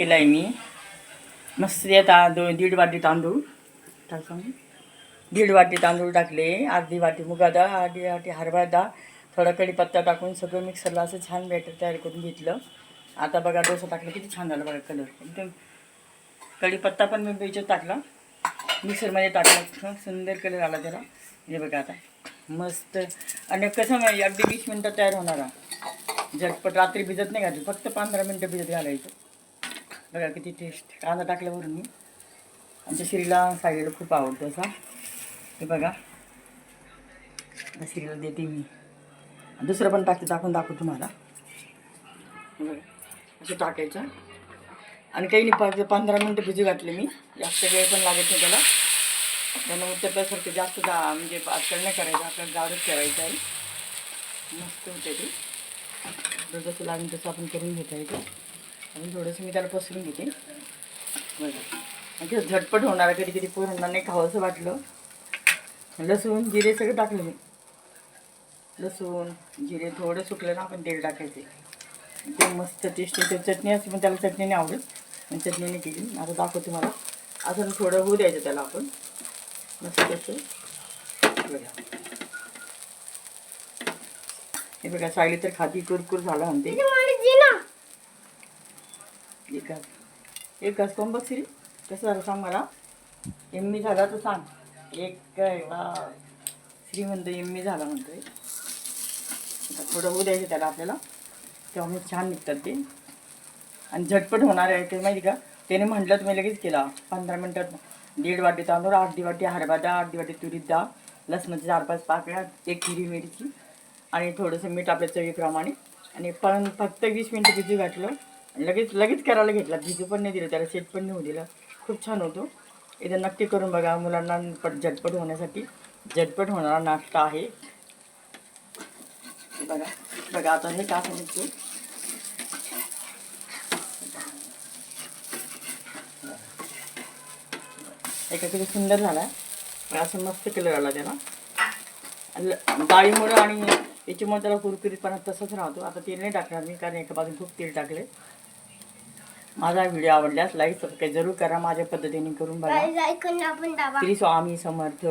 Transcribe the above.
केलाय मी मस्त आता दोन दीड वाटी तांदूळ टाकून दीड वाटी तांदूळ टाकले अर्धी वाटी मुगा अर्धी वाटी हरभरा डाळ थोडा कढीपत्ता टाकून सगळं मिक्सरला असं छान बॅटर तयार करून घेतलं आता बघा डोसा टाकलं किती छान झालं बघा कलर एकदम कढीपत्ता पण मी बेचत टाकला मिक्सरमध्ये टाकला सुंदर कलर आला त्याला हे बघा आता मस्त आणि कसं अगदी वीस मिनटं तयार होणार झटपट रात्री भिजत नाही घातली फक्त पंधरा मिनटं भिजत घालायचं बघा किती टेस्ट कांदा टाकल्यावरून मी आमच्या श्रीला साईडला खूप आवडतो असा. हे बघा. श्रीला देते मी. दुसरं पण टाकते टाकून दाखवू तुम्हाला. असं टाकायचं. आणि काही नाही पाच पंधरा मिनटं भिजू घातले मी. जास्त वेळ पण लागत नाही त्याला. त्यामुळे उत्तप्यासारखं जास्त जा म्हणजे पातळ नाही करायचं आपल्याला जाडच करायचं आहे. मस्त होते ते. जसं लागेल तसं आपण करून घेता येतं. आणि थोडंसं मी त्याला पसरून घेते. बघा. ते झटपट होणार कधी कधी पोरांना नाही खावंसं वाटलं. लसूण जिरे सगळं टाकलं मी. लसूण जिरे थोडं सुकलं ना आपण तेल टाकायचे. ते मस्त टेस्ट ते चटणी असते पण त्याला चटणीने आवडेल आणि पण चटणी केली. आता दाखवते मला अजून थोडं होऊ द्यायचं त्याला आपण. मस्त त्याचं बघा. हे बघा सायली तर खाती कुरकुर झाला म्हणते. एकाच एकाच कोण बघ श्री कसं झालं सांग मला. एम्मी झाला तर सांग. एक काय वा. श्री म्हणतो एम्मी झाला म्हणतोय. थोडं होऊ द्यायचं त्याला आपल्याला. तेव्हा मग छान निघतात ते. आणि झटपट होणार आहे ते माहिती का? त्याने म्हटलं तुम्ही लगेच केला. पंधरा मिनटात दीड वाटी तांदूळ अर्धी वाटी हरभा द्या आठ अर्धी वाटी तुरीत डाळ लसणाची चार पाच पाकळ्या एक हिरी मिरची आणि थोडंसं मीठ आपल्या चवीप्रमाणे. आणि पण फक्त वीस मिनटं किती घातलं. लगेच लगेच करायला घेतला. भिजू पण नाही दिलं त्याला सेट पण नाही होऊ दिलं. खूप छान होतो. इथं नक्की करून बघा मुलांना पट झटपट होण्यासाठी. झटपट होणारा नाश्ता आहे. बघा बघा आता हे का सांगितलं एका किती सुंदर झाला. असं मस्त कलर आला त्याला. डाळीमुळं आणि याच्यामुळे त्याला कुरकुरीतपणा तसंच राहतो. आता तेल नाही टाकणार मी कारण एका बाजून खूप तेल टाकले माझा व्हिडिओ आवडल्यास लाईक सबस्क्राईब जरूर करा. माझ्या पद्धतीने करून बघा. श्री स्वामी समर्थ.